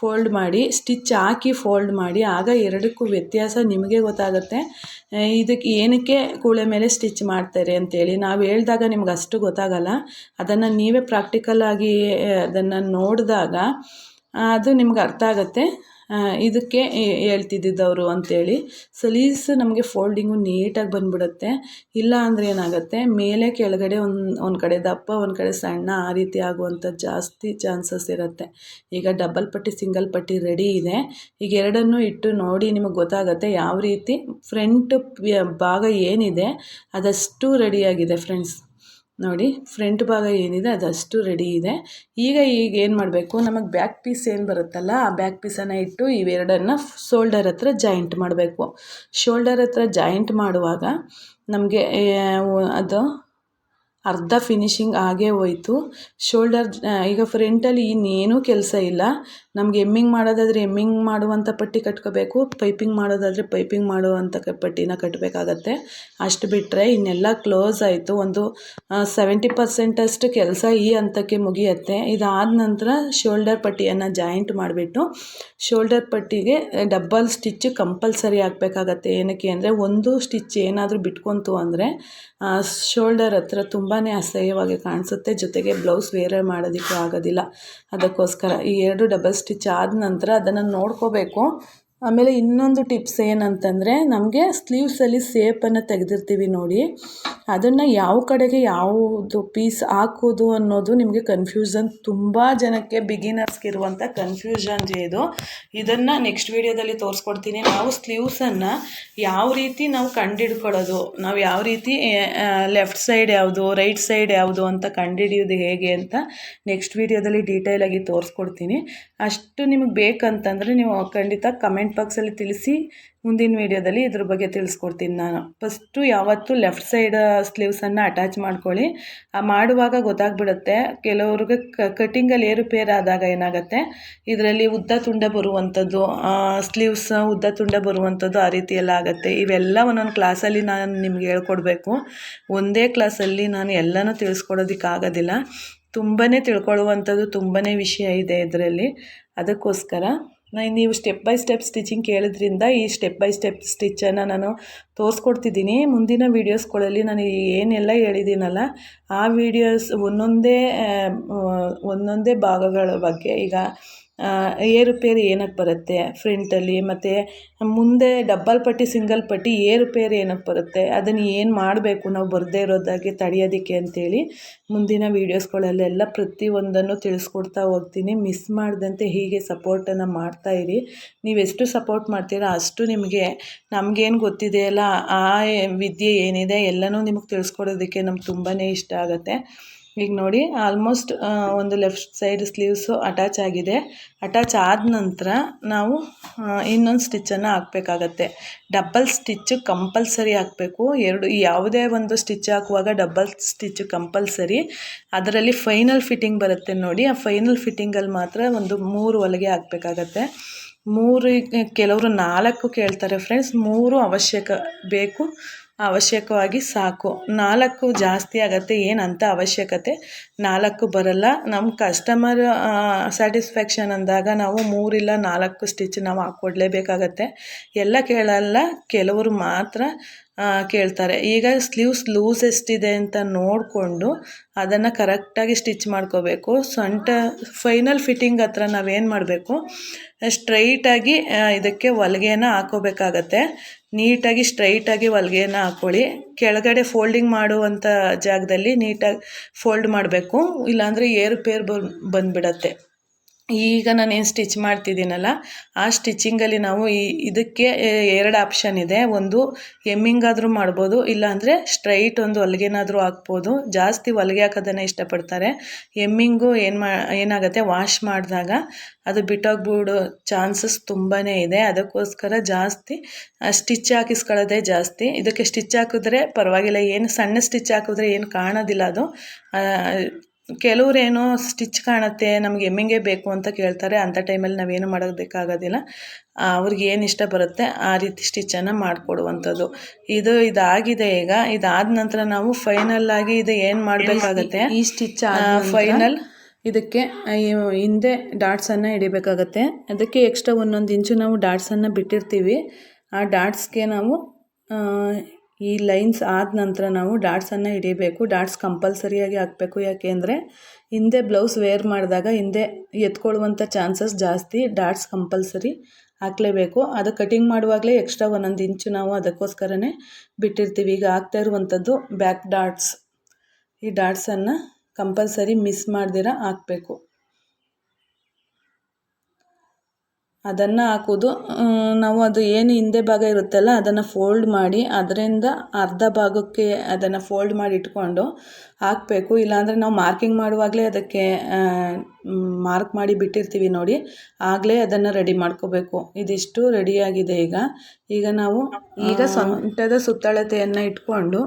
ಫೋಲ್ಡ್ ಮಾಡಿ ಸ್ಟಿಚ್ ಹಾಕಿ ಫೋಲ್ಡ್ ಮಾಡಿ, ಆಗ ಎರಡಕ್ಕೂ ವ್ಯತ್ಯಾಸ ನಿಮಗೆ ಗೊತ್ತಾಗುತ್ತೆ. ಇದಕ್ಕೆ ಏನಕ್ಕೆ ಕೂಳೆ ಮೇಲೆ ಸ್ಟಿಚ್ ಮಾಡ್ತಾರೆ ಅಂತೇಳಿ ನಾವು ಹೇಳಿದಾಗ ನಿಮ್ಗೆ ಅಷ್ಟು ಗೊತ್ತಾಗಲ್ಲ. ಅದನ್ನು ನೀವೇ ಪ್ರಾಕ್ಟಿಕಲ್ ಆಗಿ ಅದನ್ನು ನೋಡಿದಾಗ ಅದು ನಿಮ್ಗೆ ಅರ್ಥ ಆಗುತ್ತೆ. ಇದಕ್ಕೆ ಹೇಳ್ತಿದ್ದಿದ್ದವರು ಅಂಥೇಳಿ ಸಲೀಸ್ ನಮಗೆ ಫೋಲ್ಡಿಂಗು ನೀಟಾಗಿ ಬಂದ್ಬಿಡುತ್ತೆ. ಇಲ್ಲ ಅಂದರೆ ಏನಾಗುತ್ತೆ, ಮೇಲೆ ಕೆಳಗಡೆ ಒಂದು ಒಂದು ಕಡೆ ದಪ್ಪ, ಒಂದು ಕಡೆ ಸಣ್ಣ, ಆ ರೀತಿ ಆಗುವಂಥ ಜಾಸ್ತಿ ಚಾನ್ಸಸ್ ಇರುತ್ತೆ. ಈಗ ಡಬಲ್ ಪಟ್ಟಿ, ಸಿಂಗಲ್ ಪಟ್ಟಿ ರೆಡಿ ಇದೆ. ಈಗ ಎರಡನ್ನೂ ಇಟ್ಟು ನೋಡಿ ನಿಮಗೆ ಗೊತ್ತಾಗುತ್ತೆ ಯಾವ ರೀತಿ ಫ್ರಂಟ್ ಭಾಗ ಏನಿದೆ, ಅದಷ್ಟು ರೆಡಿಯಾಗಿದೆ ಫ್ರೆಂಡ್ಸ್. ನೋಡಿ ಫ್ರಂಟ್ ಭಾಗ ಏನಿದೆ ಅದಷ್ಟು ರೆಡಿ ಇದೆ. ಈಗ ಈಗ ಏನು ಮಾಡಬೇಕು? ನಮಗೆ ಬ್ಯಾಕ್ ಪೀಸ್ ಏನು ಬರುತ್ತಲ್ಲ, ಆ ಬ್ಯಾಕ್ ಪೀಸನ್ನು ಇಟ್ಟು ಇವೆರಡನ್ನು ಶೋಲ್ಡರ್ ಹತ್ರ ಜಾಯಿಂಟ್ ಮಾಡಬೇಕು. ಶೋಲ್ಡರ್ ಹತ್ರ ಜಾಯಿಂಟ್ ಮಾಡುವಾಗ ನಮಗೆ ಅದು ಅರ್ಧ ಫಿನಿಶಿಂಗ್ ಆಗೇ ಹೋಯ್ತು. ಶೋಲ್ಡರ್ ಈಗ ಫ್ರಂಟಲ್ಲಿ ಇನ್ನೇನೂ ಕೆಲಸ ಇಲ್ಲ. ನಮಗೆ ಎಮ್ಮಿಂಗ್ ಮಾಡೋದಾದರೆ ಎಮ್ಮಿಂಗ್ ಮಾಡುವಂಥ ಪಟ್ಟಿ ಕಟ್ಕೋಬೇಕು, ಪೈಪಿಂಗ್ ಮಾಡೋದಾದರೆ ಪೈಪಿಂಗ್ ಮಾಡುವಂಥ ಪಟ್ಟಿನ ಕಟ್ಟಬೇಕಾಗತ್ತೆ ಅಷ್ಟು ಬಿಟ್ಟರೆ ಇನ್ನೆಲ್ಲ ಕ್ಲೋಸ್ ಆಯಿತು. ಒಂದು ಸೆವೆಂಟಿ ಪರ್ಸೆಂಟಷ್ಟು ಕೆಲಸ ಈ ಹಂತಕ್ಕೆ ಮುಗಿಯುತ್ತೆ. ಇದಾದ ನಂತರ ಶೋಲ್ಡರ್ ಪಟ್ಟಿಯನ್ನು ಜಾಯಿಂಟ್ ಮಾಡಿಬಿಟ್ಟು ಶೋಲ್ಡರ್ ಪಟ್ಟಿಗೆ ಡಬ್ಬಲ್ ಸ್ಟಿಚ್ ಕಂಪಲ್ಸರಿ ಹಾಕಬೇಕಾಗತ್ತೆ. ಏನಕ್ಕೆ ಅಂದರೆ ಒಂದು ಸ್ಟಿಚ್ ಏನಾದರೂ ಬಿಟ್ಕೊತು ಅಂದರೆ ಶೋಲ್ಡರ್ ಹತ್ರ ತುಂಬಾ ಅಸಹ್ಯವಾಗಿ ಕಾಣಿಸುತ್ತೆ. ಜೊತೆಗೆ ಬ್ಲೌಸ್ ವೇರ್ ಮಾಡೋದಕ್ಕೂ ಆಗೋದಿಲ್ಲ. ಅದಕ್ಕೋಸ್ಕರ ಈ ಎರಡು ಡಬಲ್ ಸ್ಟಿಚ್ ಆದ ನಂತರ ಅದನ್ನು ನೋಡ್ಕೋಬೇಕು. ಆಮೇಲೆ ಇನ್ನೊಂದು ಟಿಪ್ಸ್ ಏನಂತಂದರೆ ನಮಗೆ ಸ್ಲೀವ್ಸಲ್ಲಿ ಸೇಪನ್ನು ತೆಗೆದಿರ್ತೀವಿ ನೋಡಿ. ಅದನ್ನು ಯಾವ ಕಡೆಗೆ ಯಾವುದು ಪೀಸ್ ಹಾಕೋದು ಅನ್ನೋದು ನಿಮಗೆ ಕನ್ಫ್ಯೂಷನ್ ತುಂಬ ಜನಕ್ಕೆ ಬಿಗಿನರ್ಸ್ಗೆ ಇರುವಂಥ ಕನ್ಫ್ಯೂಷನ್ ಇದು. ಇದನ್ನು ನೆಕ್ಸ್ಟ್ ವೀಡಿಯೋದಲ್ಲಿ ತೋರಿಸ್ಕೊಡ್ತೀನಿ. ನಾವು ಸ್ಲೀವ್ಸನ್ನು ಯಾವ ರೀತಿ ನಾವು ಕಂಡಿಡ್ಕೊಳ್ಳೋದು, ನಾವು ಯಾವ ರೀತಿ ಲೆಫ್ಟ್ ಸೈಡ್ ಯಾವುದು ರೈಟ್ ಸೈಡ್ ಯಾವುದು ಅಂತ ಕಂಡುಹಿಡಿಯೋದು ಹೇಗೆ ಅಂತ ನೆಕ್ಸ್ಟ್ ವೀಡಿಯೋದಲ್ಲಿ ಡೀಟೇಲಾಗಿ ತೋರಿಸ್ಕೊಡ್ತೀನಿ. ಅಷ್ಟು ನಿಮಗೆ ಬೇಕಂತಂದರೆ ನೀವು ಖಂಡಿತ ಕಮೆಂಟ್ ಬಾಕ್ಸಲ್ಲಿ ತಿಳಿಸಿ ಮುಂದಿನ ವೀಡಿಯೋದಲ್ಲಿ ಇದ್ರ ಬಗ್ಗೆ ತಿಳಿಸ್ಕೊಡ್ತೀನಿ ನಾನು. ಫಸ್ಟು ಯಾವತ್ತೂ ಲೆಫ್ಟ್ ಸೈಡ್ ಸ್ಲೀವ್ಸನ್ನು ಅಟ್ಯಾಚ್ ಮಾಡ್ಕೊಳ್ಳಿ. ಮಾಡುವಾಗ ಗೊತ್ತಾಗ್ಬಿಡುತ್ತೆ. ಕೆಲವ್ರಿಗೆ ಕಟ್ಟಿಂಗಲ್ಲಿ ಏರುಪೇರು ಆದಾಗ ಏನಾಗುತ್ತೆ? ಇದರಲ್ಲಿ ಉದ್ದ ತುಂಡ ಬರುವಂಥದ್ದು ಸ್ಲೀವ್ಸ್ ಉದ್ದ ತುಂಡ ಬರುವಂಥದ್ದು ಆ ರೀತಿ ಎಲ್ಲ ಆಗುತ್ತೆ. ಇವೆಲ್ಲ ಒಂದೊಂದು ಕ್ಲಾಸಲ್ಲಿ ನಾನು ನಿಮ್ಗೆ ಹೇಳ್ಕೊಡ್ಬೇಕು. ಒಂದೇ ಕ್ಲಾಸಲ್ಲಿ ನಾನು ಎಲ್ಲನೂ ತಿಳಿಸ್ಕೊಡೋದಕ್ಕಾಗೋದಿಲ್ಲ. ತುಂಬಾ ತಿಳ್ಕೊಳ್ಳುವಂಥದ್ದು ತುಂಬಾ ವಿಷಯ ಇದೆ ಇದರಲ್ಲಿ. ಅದಕ್ಕೋಸ್ಕರ ನೀವು ಸ್ಟೆಪ್ ಬೈ ಸ್ಟೆಪ್ ಸ್ಟಿಚಿಂಗ್ ಕೇಳಿದ್ರಿಂದ ಈ ಸ್ಟೆಪ್ ಬೈ ಸ್ಟೆಪ್ ಸ್ಟಿಚ್ಚನ್ನು ನಾನು ತೋರಿಸ್ಕೊಡ್ತಿದ್ದೀನಿ ಮುಂದಿನ ವೀಡಿಯೋಸ್ಗಳಲ್ಲಿ ನಾನು ಏನೆಲ್ಲ ಹೇಳಿದ್ದೀನಲ್ಲ ಆ ವೀಡಿಯೋಸ್ ಒಂದೊಂದೇ ಒಂದೊಂದೇ ಭಾಗಗಳ ಬಗ್ಗೆ. ಈಗ ಏರುಪೇರು ಏನಕ್ಕೆ ಬರುತ್ತೆ ಫ್ರಂಟಲ್ಲಿ ಮತ್ತು ಮುಂದೆ ಡಬ್ಬಲ್ ಪಟ್ಟಿ, ಸಿಂಗಲ್ ಪಟ್ಟಿ ಏರುಪೇರು ಏನಕ್ಕೆ ಬರುತ್ತೆ, ಅದನ್ನು ಏನು ಮಾಡಬೇಕು ನಾವು ಬರದೇ ಇರೋದಾಗೆ ತಡೆಯೋದಕ್ಕೆ ಅಂತೇಳಿ ಮುಂದಿನ ವೀಡಿಯೋಸ್ಗಳಲ್ಲೆಲ್ಲ ಪ್ರತಿಯೊಂದನ್ನು ತಿಳಿಸ್ಕೊಡ್ತಾ ಹೋಗ್ತೀನಿ. ಮಿಸ್ ಮಾಡಿದಂತೆ ಹೀಗೆ ಸಪೋರ್ಟನ್ನು ಮಾಡ್ತಾ ಇರಿ. ನೀವೆಷ್ಟು ಸಪೋರ್ಟ್ ಮಾಡ್ತೀರಾ ಅಷ್ಟು ನಿಮಗೆ, ನಮಗೇನು ಗೊತ್ತಿದೆಯಲ್ಲ ಆ ವಿದ್ಯೆ ಏನಿದೆ ಎಲ್ಲನೂ ನಿಮಗೆ ತಿಳಿಸ್ಕೊಡೋದಕ್ಕೆ ನಮ್ಗೆ ತುಂಬಾ ಇಷ್ಟ ಆಗುತ್ತೆ. ಈಗ ನೋಡಿ ಆಲ್ಮೋಸ್ಟ್ ಒಂದು ಲೆಫ್ಟ್ ಸೈಡ್ ಸ್ಲೀವ್ಸು ಅಟ್ಯಾಚ್ ಆಗಿದೆ. ಅಟ್ಯಾಚ್ ಆದ ನಂತರ ನಾವು ಇನ್ನೊಂದು ಸ್ಟಿಚ್ಚನ್ನು ಹಾಕಬೇಕಾಗತ್ತೆ. ಡಬ್ಬಲ್ ಸ್ಟಿಚ್ಚು ಕಂಪಲ್ಸರಿ ಹಾಕಬೇಕು. ಎರಡು, ಯಾವುದೇ ಒಂದು ಸ್ಟಿಚ್ ಹಾಕುವಾಗ ಡಬ್ಬಲ್ ಸ್ಟಿಚ್ಚು ಕಂಪಲ್ಸರಿ ಅದರಲ್ಲಿ ಫೈನಲ್ ಫಿಟ್ಟಿಂಗ್ ಬರುತ್ತೆ ನೋಡಿ. ಆ ಫೈನಲ್ ಫಿಟ್ಟಿಂಗಲ್ಲಿ ಮಾತ್ರ ಒಂದು ಮೂರು ಹೊಲಿಗೆ ಹಾಕಬೇಕಾಗತ್ತೆ. ಮೂರು, ಕೆಲವರು ನಾಲ್ಕು ಕೇಳ್ತಾರೆ ಫ್ರೆಂಡ್ಸ್ ಮೂರು ಅವಶ್ಯಕ ಬೇಕು. ಅವಶ್ಯಕವಾಗಿ ಸಾಕು. ನಾಲ್ಕು ಜಾಸ್ತಿ ಆಗತ್ತೆ ಏನಂತ ಅವಶ್ಯಕತೆ? ನಾಲ್ಕು ಬರಲ್ಲ. ನಮ್ಮ ಕಸ್ಟಮರ್ ಸ್ಯಾಟಿಸ್ಫ್ಯಾಕ್ಷನ್ ಅಂದಾಗ ನಾವು ಮೂರಿಲ್ಲ, ನಾಲ್ಕು ಸ್ಟಿಚ್ ನಾವು ಹಾಕ್ಕೊಡ್ಲೇಬೇಕಾಗತ್ತೆ ಎಲ್ಲ ಕೇಳಲ್ಲ, ಕೆಲವರು ಮಾತ್ರ ಕೇಳ್ತಾರೆ. ಈಗ ಸ್ಲೀವ್ಸ್ ಲೂಸ್ ಎಷ್ಟಿದೆ ಅಂತ ನೋಡಿಕೊಂಡು ಅದನ್ನು ಕರೆಕ್ಟಾಗಿ ಸ್ಟಿಚ್ ಮಾಡ್ಕೋಬೇಕು. ಸೊಂಟ ಫೈನಲ್ ಫಿಟ್ಟಿಂಗ್ ಹತ್ರ ನಾವೇನು ಮಾಡಬೇಕು? ಸ್ಟ್ರೈಟಾಗಿ ಇದಕ್ಕೆ ಹೊಲಿಗೆನ ಹಾಕೋಬೇಕಾಗತ್ತೆ. ನೀಟಾಗಿ ಸ್ಟ್ರೈಟಾಗಿ ಹೊಲ್ಗೆನ ಹಾಕ್ಕೊಳ್ಳಿ. ಕೆಳಗಡೆ ಫೋಲ್ಡಿಂಗ್ ಮಾಡುವಂಥ ಜಾಗದಲ್ಲಿ ನೀಟಾಗಿ ಫೋಲ್ಡ್ ಮಾಡಬೇಕು. ಇಲ್ಲಾಂದರೆ ಏರುಪೇರು ಬಂದ್ಬಿಡತ್ತೆ. ಈಗ ನಾನೇನು ಸ್ಟಿಚ್ ಮಾಡ್ತಿದ್ದೀನಲ್ಲ, ಆ ಸ್ಟಿಚಿಂಗಲ್ಲಿ ನಾವು ಈ ಇದಕ್ಕೆ ಎರಡು ಆಪ್ಷನ್ ಇದೆ. ಒಂದು ಎಮ್ಮಿಂಗ್ ಆದರೂ ಮಾಡ್ಬೋದು, ಇಲ್ಲಾಂದರೆ ಸ್ಟ್ರೈಟ್ ಒಂದು ಹೊಲಿಗೆನಾದರೂ ಹಾಕ್ಬೋದು. ಜಾಸ್ತಿ ಹೊಲಿಗೆ ಹಾಕೋದನ್ನೇ ಇಷ್ಟಪಡ್ತಾರೆ. ಎಮ್ಮಿಂಗು ಏನು ಮಾ, ಏನಾಗುತ್ತೆ ವಾಶ್ ಮಾಡಿದಾಗ ಅದು ಬಿಟ್ಟೋಗ್ಬಿಡೋ ಚಾನ್ಸಸ್ ತುಂಬಾ ಇದೆ. ಅದಕ್ಕೋಸ್ಕರ ಜಾಸ್ತಿ ಸ್ಟಿಚ್ ಹಾಕಿಸ್ಕೊಳ್ಳೋದೇ ಜಾಸ್ತಿ. ಇದಕ್ಕೆ ಸ್ಟಿಚ್ ಹಾಕಿದ್ರೆ ಪರವಾಗಿಲ್ಲ. ಏನು ಸಣ್ಣ ಸ್ಟಿಚ್ ಹಾಕಿದ್ರೆ ಏನು ಕಾಣೋದಿಲ್ಲ ಅದು. ಕೆಲವ್ರೇನೋ ಸ್ಟಿಚ್ ಕಾಣುತ್ತೆ ನಮ್ಗೆ ಎಮ್ಮಿಂಗೆ ಬೇಕು ಅಂತ ಕೇಳ್ತಾರೆ ಅಂಥ ಟೈಮಲ್ಲಿ ನಾವೇನು ಮಾಡೋದಕ್ಕಾಗೋದಿಲ್ಲ ಅವ್ರಿಗೆ ಏನು ಇಷ್ಟ ಬರುತ್ತೆ ಆ ರೀತಿ ಸ್ಟಿಚ್ಚನ್ನು ಮಾಡಿಕೊಡುವಂಥದ್ದು. ಇದು ಇದಾಗಿದೆ ಈಗ. ಇದಾದ ನಂತರ ನಾವು ಫೈನಲ್ ಆಗಿ ಇದು ಏನು ಮಾಡಬೇಕಾಗತ್ತೆ? ಈ ಸ್ಟಿಚ್ ಫೈನಲ್ ಇದಕ್ಕೆ ಹಿಂದೆ ಡಾಟ್ಸನ್ನು ಹಿಡಿಬೇಕಾಗತ್ತೆ ಅದಕ್ಕೆ ಎಕ್ಸ್ಟ್ರಾ ಒಂದೊಂದು ಇಂಚು ನಾವು ಡಾಟ್ಸನ್ನು ಬಿಟ್ಟಿರ್ತೀವಿ. ಆ ಡಾಟ್ಸ್ಗೆ ನಾವು ಈ ಲೈನ್ಸ್ ಆದ ನಂತರ ನಾವು ಡಾಟ್ಸನ್ನು ಹಿಡಿಬೇಕು. ಡಾಟ್ಸ್ ಕಂಪಲ್ಸರಿಯಾಗಿ ಹಾಕಬೇಕು. ಯಾಕೆ ಅಂದರೆ ಹಿಂದೆ ಬ್ಲೌಸ್ ವೇರ್ ಮಾಡಿದಾಗ ಹಿಂದೆ ಎತ್ಕೊಳ್ಳುವಂಥ ಚಾನ್ಸಸ್ ಜಾಸ್ತಿ. ಡಾಟ್ಸ್ ಕಂಪಲ್ಸರಿ ಹಾಕಲೇಬೇಕು. ಅದು ಕಟಿಂಗ್ ಮಾಡುವಾಗಲೇ ಎಕ್ಸ್ಟ್ರಾ ಒಂದೊಂದು ಇಂಚು ನಾವು ಅದಕ್ಕೋಸ್ಕರನೇ ಬಿಟ್ಟಿರ್ತೀವಿ. ಈಗ ಹಾಕ್ತಾ ಇರುವಂಥದ್ದು ಬ್ಯಾಕ್ ಡಾಟ್ಸ್. ಈ ಡಾಟ್ಸನ್ನು ಕಂಪಲ್ಸರಿ ಮಿಸ್ ಮಾಡ್ದಿರ ಹಾಕಬೇಕು. ಅದನ್ನು ಹಾಕೋದು. ನಾವು ಅದು ಏನು ಹಿಂದೆ ಭಾಗ ಇರುತ್ತಲ್ಲ ಅದನ್ನು ಫೋಲ್ಡ್ ಮಾಡಿ ಅದರಿಂದ ಅರ್ಧ ಭಾಗಕ್ಕೆ ಅದನ್ನು ಫೋಲ್ಡ್ ಮಾಡಿ ಇಟ್ಕೊಂಡು ಹಾಕಬೇಕು. ಇಲ್ಲಾಂದರೆ ನಾವು ಮಾರ್ಕಿಂಗ್ ಮಾಡುವಾಗಲೇ ಅದಕ್ಕೆ ಮಾರ್ಕ್ ಮಾಡಿ ಬಿಟ್ಟಿರ್ತೀವಿ ನೋಡಿ ಆಗಲೇ ಅದನ್ನು ರೆಡಿ ಮಾಡ್ಕೋಬೇಕು. ಇದಿಷ್ಟು ರೆಡಿಯಾಗಿದೆ ಈಗ. ಈಗ ನಾವು ಈಗ ಸೊಂಟದ ಸುತ್ತಳತೆಯನ್ನು ಇಟ್ಕೊಂಡು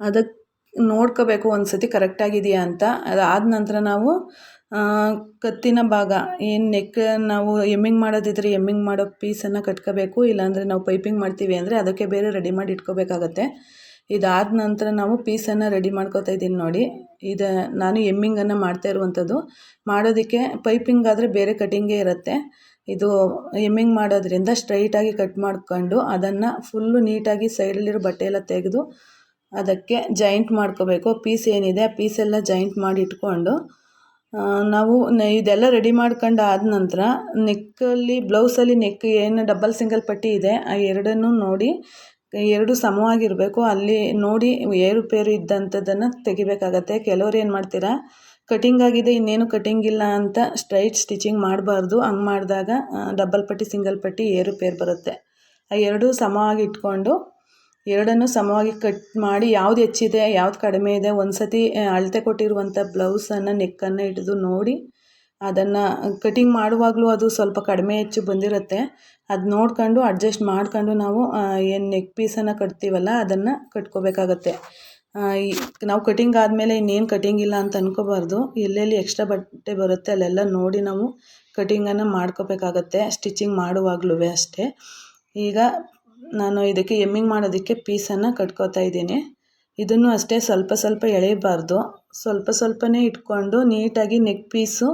ಅದಕ್ಕೆ ನೋಡ್ಕೋಬೇಕು ಒಂದು ಸತಿ ಕರೆಕ್ಟಾಗಿದೆಯಾ ಅಂತ. ಅದಾದ ನಂತರ ನಾವು ಕತ್ತಿನ ಭಾಗ. ಏನು ನೆಕ್ ನಾವು ಎಮ್ಮಿಂಗ್ ಮಾಡೋದಿದ್ರೆ ಎಮ್ಮಿಂಗ್ ಮಾಡೋ ಪೀಸನ್ನು ಕಟ್ಕೋಬೇಕು, ಇಲ್ಲಾಂದರೆ ನಾವು ಪೈಪಿಂಗ್ ಮಾಡ್ತೀವಿ ಅಂದರೆ ಅದಕ್ಕೆ ಬೇರೆ ರೆಡಿ ಮಾಡಿ ಇಟ್ಕೋಬೇಕಾಗತ್ತೆ. ಇದಾದ ನಂತರ ನಾವು ಪೀಸನ್ನು ರೆಡಿ ಮಾಡ್ಕೋತಾ ಇದ್ದೀನಿ ನೋಡಿ. ಇದು, ನಾನು ಎಮ್ಮಿಂಗನ್ನು ಮಾಡ್ತಾ ಇರುವಂಥದ್ದು. ಮಾಡೋದಕ್ಕೆ ಪೈಪಿಂಗ್ ಆದರೆ ಬೇರೆ ಕಟಿಂಗೇ ಇರುತ್ತೆ. ಇದು ಎಮ್ಮಿಂಗ್ ಮಾಡೋದ್ರಿಂದ ಸ್ಟ್ರೈಟಾಗಿ ಕಟ್ ಮಾಡ್ಕೊಂಡು ಅದನ್ನು ಫುಲ್ಲು ನೀಟಾಗಿ ಸೈಡಲ್ಲಿರೋ ಬಟ್ಟೆ ಎಲ್ಲ ತೆಗೆದು ಅದಕ್ಕೆ ಜಾಯಿಂಟ್ ಮಾಡ್ಕೋಬೇಕು. ಪೀಸ್ ಏನಿದೆ, ಆ ಪೀಸೆಲ್ಲ ಜಾಯಿಂಟ್ ಮಾಡಿ ಇಟ್ಕೊಂಡು ನಾವು ಇದೆಲ್ಲ ರೆಡಿ ಮಾಡ್ಕೊಂಡು ಆದ ನಂತರ ನೆಕ್ಕಲ್ಲಿ ಬ್ಲೌಸಲ್ಲಿ ನೆಕ್ ಏನು ಡಬಲ್ ಸಿಂಗಲ್ ಪಟ್ಟಿ ಇದೆ, ಆ ಎರಡನ್ನೂ ನೋಡಿ, ಎರಡು ಸಮವಾಗಿರಬೇಕು. ಅಲ್ಲಿ ನೋಡಿ ಏರುಪೇರು ಇದ್ದಂಥದ್ದನ್ನು ತೆಗಿಬೇಕಾಗತ್ತೆ. ಕೆಲವ್ರು ಏನು ಮಾಡ್ತೀರಾ ಕಟಿಂಗ್ ಆಗಿದೆ, ಇನ್ನೇನು ಕಟಿಂಗ್ ಇಲ್ಲ ಅಂತ ಸ್ಟ್ರೈಟ್ ಸ್ಟಿಚಿಂಗ್ ಮಾಡಬಾರ್ದು. ಹಂಗೆ ಮಾಡಿದಾಗ ಡಬಲ್ ಪಟ್ಟಿ ಸಿಂಗಲ್ ಪಟ್ಟಿ ಏರುಪೇರು ಬರುತ್ತೆ. ಆ ಎರಡೂ ಸಮವಾಗಿ ಇಟ್ಕೊಂಡು ಎರಡನ್ನೂ ಸಮವಾಗಿ ಕಟ್ ಮಾಡಿ ಯಾವ್ದು ಹೆಚ್ಚಿದೆ, ಯಾವ್ದು ಕಡಿಮೆ ಇದೆ ಒಂದು ಸತಿ ಅಳತೆ ಕೊಟ್ಟಿರುವಂಥ ಬ್ಲೌಸನ್ನು ನೆಕ್ಕನ್ನು ಹಿಡಿದು ನೋಡಿ ಅದನ್ನು ಕಟಿಂಗ್ ಮಾಡುವಾಗಲೂ ಅದು ಸ್ವಲ್ಪ ಕಡಿಮೆ ಹೆಚ್ಚು ಬಂದಿರುತ್ತೆ. ಅದು ನೋಡ್ಕೊಂಡು ಅಡ್ಜಸ್ಟ್ ಮಾಡ್ಕೊಂಡು ನಾವು ಏನು ನೆಕ್ ಪೀಸನ್ನು ಕಟ್ತೀವಲ್ಲ, ಅದನ್ನು ಕಟ್ಕೋಬೇಕಾಗತ್ತೆ. ನಾವು ಕಟಿಂಗ್ ಆದಮೇಲೆ ಇನ್ನೇನು ಕಟಿಂಗ್ ಇಲ್ಲ ಅಂತ ಅನ್ಕೋಬಾರ್ದು. ಎಲ್ಲೆಲ್ಲಿ ಎಕ್ಸ್ಟ್ರಾ ಬಟ್ಟೆ ಬರುತ್ತೆ ಅಲ್ಲೆಲ್ಲ ನೋಡಿ ನಾವು ಕಟಿಂಗನ್ನು ಮಾಡ್ಕೋಬೇಕಾಗತ್ತೆ ಸ್ಟಿಚಿಂಗ್ ಮಾಡುವಾಗಲೂ ಅಷ್ಟೇ. ಈಗ ನಾನು ಇದಕ್ಕೆ ಎಮ್ಮಿಂಗ್ ಮಾಡೋದಕ್ಕೆ ಪೀಸನ್ನು ಕಟ್ಕೋತಾ ಇದ್ದೀನಿ. ಇದನ್ನು ಅಷ್ಟೇ ಸ್ವಲ್ಪ ಸ್ವಲ್ಪ ಎಳೆಯಬಾರ್ದು. ಸ್ವಲ್ಪ ಸ್ವಲ್ಪನೇ ಇಟ್ಕೊಂಡು ನೀಟಾಗಿ ನೆಕ್ ಪೀಸು,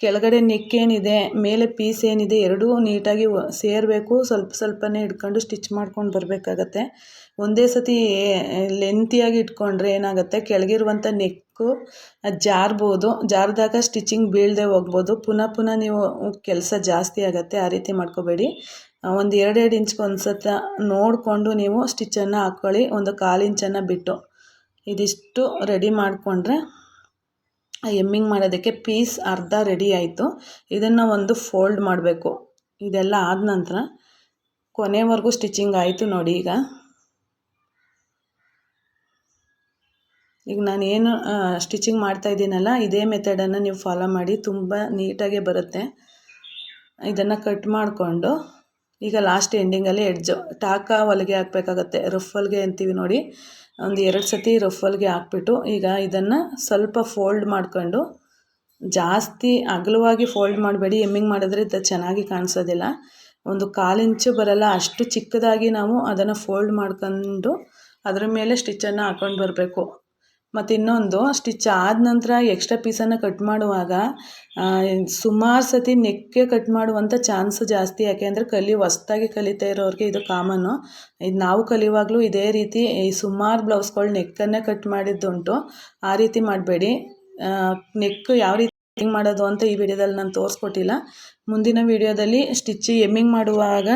ಕೆಳಗಡೆ ನೆಕ್ ಏನಿದೆ, ಮೇಲೆ ಪೀಸ್ ಏನಿದೆ, ಎರಡೂ ನೀಟಾಗಿ ಸೇರಬೇಕು. ಸ್ವಲ್ಪ ಸ್ವಲ್ಪನೇ ಇಟ್ಕೊಂಡು ಸ್ಟಿಚ್ ಮಾಡ್ಕೊಂಡು ಬರಬೇಕಾಗತ್ತೆ. ಒಂದೇ ಸತಿ ಲೆಂತಿಯಾಗಿ ಇಟ್ಕೊಂಡ್ರೆ ಏನಾಗುತ್ತೆ, ಕೆಳಗಿರುವಂಥ ನೆಕ್ಕು ಅದು ಜಾರ್ಬೋದು. ಜಾರಿದಾಗ ಸ್ಟಿಚಿಂಗ್ ಬೀಳದೆ ಹೋಗ್ಬೋದು. ಪುನಃ ಪುನಃ ನೀವು ಕೆಲಸ ಜಾಸ್ತಿ ಆಗುತ್ತೆ, ಆ ರೀತಿ ಮಾಡ್ಕೋಬೇಡಿ. ಒಂದು ಎರಡೆರಡು ಇಂಚ್ಗೆ ಒಂದು ಸತ ನೋಡಿಕೊಂಡು ನೀವು ಸ್ಟಿಚ್ಚನ್ನು ಹಾಕ್ಕೊಳ್ಳಿ ಒಂದು ಕಾಲು ಇಂಚನ್ನು ಬಿಟ್ಟು. ಇದಿಷ್ಟು ರೆಡಿ ಮಾಡಿಕೊಂಡ್ರೆ ಎಮ್ಮಿಂಗ್ ಮಾಡೋದಕ್ಕೆ ಪೀಸ್ ಅರ್ಧ ರೆಡಿ ಆಯಿತು. ಇದನ್ನು ಒಂದು ಫೋಲ್ಡ್ ಮಾಡಬೇಕು. ಇದೆಲ್ಲ ಆದ ನಂತರ ಕೊನೆವರೆಗೂ ಸ್ಟಿಚಿಂಗ್ ಆಯಿತು ನೋಡಿ ಈಗ. ಈಗ ನಾನು ಏನು ಸ್ಟಿಚಿಂಗ್ ಮಾಡ್ತಾ ಇದ್ದೀನಲ್ಲ, ಇದೇ ಮೆಥಡನ್ನು ನೀವು ಫಾಲೋ ಮಾಡಿ, ತುಂಬ ನೀಟಾಗೆ ಬರುತ್ತೆ. ಇದನ್ನು ಕಟ್ ಮಾಡಿಕೊಂಡು ಈಗ ಲಾಸ್ಟ್ ಎಂಡಿಂಗಲ್ಲಿ ಎಡ್ಜ್ ಟಾಕ ಹೊಲಿಗೆ ಹಾಕ್ಬೇಕಾಗತ್ತೆ. ರಫ್ ಹೊಲಿಗೆ ಅಂತೀವಿ ನೋಡಿ. ಒಂದು ಎರಡು ಸತಿ ರಫ್ ಹೊಲಿಗೆ ಹಾಕ್ಬಿಟ್ಟು ಈಗ ಇದನ್ನು ಸ್ವಲ್ಪ ಫೋಲ್ಡ್ ಮಾಡ್ಕೊಂಡು ಜಾಸ್ತಿ ಅಗಲವಾಗಿ ಫೋಲ್ಡ್ ಮಾಡಬೇಡಿ. ಎಮ್ಮಿಂಗ್ ಮಾಡಿದ್ರೆ ಇದು ಚೆನ್ನಾಗಿ ಕಾಣಿಸೋದಿಲ್ಲ. ಒಂದು ಕಾಲು ಇಂಚು ಬರಲ್ಲ, ಅಷ್ಟು ಚಿಕ್ಕದಾಗಿ ನಾವು ಅದನ್ನು ಫೋಲ್ಡ್ ಮಾಡ್ಕೊಂಡು ಅದರ ಮೇಲೆ ಸ್ಟಿಚ್ಚನ್ನು ಹಾಕ್ಕೊಂಡು ಬರಬೇಕು. ಮತ್ತು ಇನ್ನೊಂದು ಸ್ಟಿಚ್ ಆದ ನಂತರ ಎಕ್ಸ್ಟ್ರಾ ಪೀಸನ್ನು ಕಟ್ ಮಾಡುವಾಗ ಸುಮಾರು ಸತಿ ನೆಕ್ಕೆ ಕಟ್ ಮಾಡುವಂಥ ಚಾನ್ಸ್ ಜಾಸ್ತಿ. ಯಾಕೆ ಅಂದರೆ ಕಲಿ ಹೊಸ್ದಾಗಿ ಕಲಿತಾ ಇರೋರಿಗೆ ಇದು ಕಾಮನ್ನು ಇದು ನಾವು ಕಲಿಯುವಾಗಲೂ ಇದೇ ರೀತಿ ಈ ಸುಮಾರು ಬ್ಲೌಸ್ಗಳು ನೆಕ್ಕನ್ನೇ ಕಟ್ ಮಾಡಿದ್ದುಂಟು. ಆ ರೀತಿ ಮಾಡಬೇಡಿ. ನೆಕ್ ಯಾವ ರೀತಿ ಮಾಡೋದು ಅಂತ ಈ ವಿಡಿಯೋದಲ್ಲಿ ನಾನು ತೋರಿಸ್ಕೊಟ್ಟಿಲ್ಲ. ಮುಂದಿನ ವಿಡಿಯೋದಲ್ಲಿ ಸ್ಟಿಚ್ ಎಮ್ಮಿಂಗ್ ಮಾಡುವಾಗ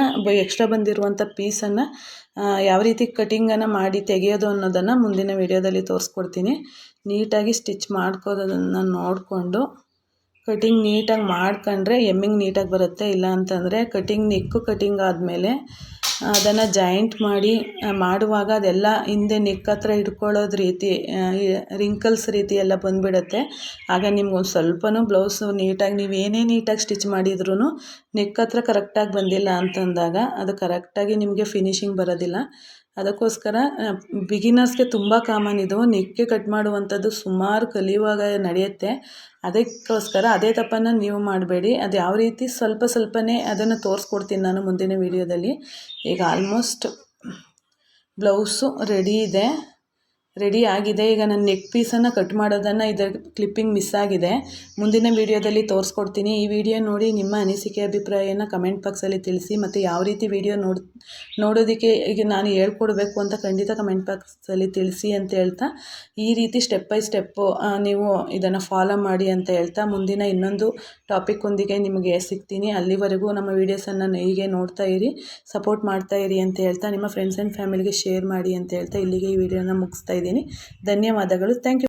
ಎಕ್ಸ್ಟ್ರಾ ಬಂದಿರುವಂಥ ಪೀಸನ್ನು ಯಾವ ರೀತಿ ಕಟಿಂಗನ್ನು ಮಾಡಿ ತೆಗೆಯೋದು ಅನ್ನೋದನ್ನು ಮುಂದಿನ ವಿಡಿಯೋದಲ್ಲಿ ತೋರಿಸ್ಕೊಡ್ತೀನಿ. ನೀಟಾಗಿ ಸ್ಟಿಚ್ ಮಾಡ್ಕೋದನ್ನು ನೋಡಿಕೊಂಡು ಕಟಿಂಗ್ ನೀಟಾಗಿ ಮಾಡ್ಕೊಂಡ್ರೆ ಎಮ್ಮಿಂಗ್ ನೀಟಾಗಿ ಬರುತ್ತೆ. ಇಲ್ಲ ಅಂತಂದರೆ ಕಟಿಂಗ್ ನಿಕ್ಕು ಕಟಿಂಗ್ ಆದಮೇಲೆ ಅದನ್ನು ಜಾಯಿಂಟ್ ಮಾಡಿ ಮಾಡುವಾಗ ಅದೆಲ್ಲ ಹಿಂದೆ ನೆಕ್ ಹತ್ರ ಹಿಡ್ಕೊಳ್ಳೋದು ರೀತಿ ರಿಂಕಲ್ಸ್ ರೀತಿ ಎಲ್ಲ ಬಂದುಬಿಡತ್ತೆ. ಆಗ ನಿಮ್ಗೊಂದು ಸ್ವಲ್ಪನೂ ಬ್ಲೌಸು ನೀಟಾಗಿ, ನೀವು ಏನೇ ನೀಟಾಗಿ ಸ್ಟಿಚ್ ಮಾಡಿದ್ರೂ ನೆಕ್ ಹತ್ರ ಕರೆಕ್ಟಾಗಿ ಬಂದಿಲ್ಲ ಅಂತಂದಾಗ ಅದು ಕರೆಕ್ಟಾಗಿ ನಿಮಗೆ ಫಿನಿಶಿಂಗ್ ಬರೋದಿಲ್ಲ. ಅದಕ್ಕೋಸ್ಕರ ಬಿಗಿನರ್ಸ್ಗೆ ತುಂಬ ಕಾಮನ್ ಇದು. ನೆಕ್ಕೆ ಕಟ್ ಮಾಡುವಂಥದ್ದು ಸುಮಾರು ಕಲಿಯುವಾಗ ನಡೆಯುತ್ತೆ. ಅದಕ್ಕೋಸ್ಕರ ಅದೇ ತಪ್ಪನ್ನು ನೀವು ಮಾಡಬೇಡಿ. ಅದು ಯಾವ ರೀತಿ ಸ್ವಲ್ಪ ಸ್ವಲ್ಪನೇ ಅದನ್ನು ತೋರಿಸ್ಕೊಡ್ತೀನಿ ನಾನು ಮುಂದಿನ ವೀಡಿಯೋದಲ್ಲಿ. ಈಗ ಆಲ್ಮೋಸ್ಟ್ ಬ್ಲೌಸು ರೆಡಿ ಇದೆ. ರೆಡಿ ಆಗಿದೆ. ಈಗ ನಾನು ನೆಕ್ ಪೀಸನ್ನು ಕಟ್ ಮಾಡೋದನ್ನು ಇದರ ಕ್ಲಿಪ್ಪಿಂಗ್ ಮಿಸ್ ಆಗಿದೆ. ಮುಂದಿನ ವೀಡಿಯೋದಲ್ಲಿ ತೋರಿಸ್ಕೊಡ್ತೀನಿ. ಈ ವಿಡಿಯೋ ನೋಡಿ ನಿಮ್ಮ ಅನಿಸಿಕೆ, ಅಭಿಪ್ರಾಯನ ಕಮೆಂಟ್ ಬಾಕ್ಸಲ್ಲಿ ತಿಳಿಸಿ ಮತ್ತು ಯಾವ ರೀತಿ ವಿಡಿಯೋ ನೋಡ್, ನೋಡೋದಕ್ಕೆ ಈಗ ನಾನು ಹೇಳ್ಕೊಡ್ಬೇಕು ಅಂತ ಖಂಡಿತ ಕಮೆಂಟ್ ಬಾಕ್ಸಲ್ಲಿ ತಿಳಿಸಿ ಅಂತ ಹೇಳ್ತಾ, ಈ ರೀತಿ ಸ್ಟೆಪ್ ಬೈ ಸ್ಟೆಪ್ಪು ನೀವು ಇದನ್ನು ಫಾಲೋ ಮಾಡಿ ಅಂತ ಹೇಳ್ತಾ, ಮುಂದಿನ ಇನ್ನೊಂದು ಟಾಪಿಕ್ಕೊಂದಿಗೆ ನಿಮಗೆ ಸಿಗ್ತೀನಿ. ಅಲ್ಲಿವರೆಗೂ ನಮ್ಮ ವೀಡಿಯೋಸನ್ನು ಹೀಗೆ ನೋಡ್ತಾ ಇರಿ ಸಪೋರ್ಟ್ ಮಾಡ್ತಾ ಇರಿ ಅಂತ ಹೇಳ್ತಾ, ನಿಮ್ಮ ಫ್ರೆಂಡ್ಸ್ ಆ್ಯಂಡ್ ಫ್ಯಾಮಿಲಿಗೆ ಶೇರ್ ಮಾಡಿ ಅಂತ ಹೇಳ್ತಾ, ಇಲ್ಲಿಗೆ ಈ ವಿಡಿಯೋನ ಮುಗಿಸ್ತಾ ಇದ್ದೀನಿ. ಧನ್ಯವಾದಗಳು. Thank you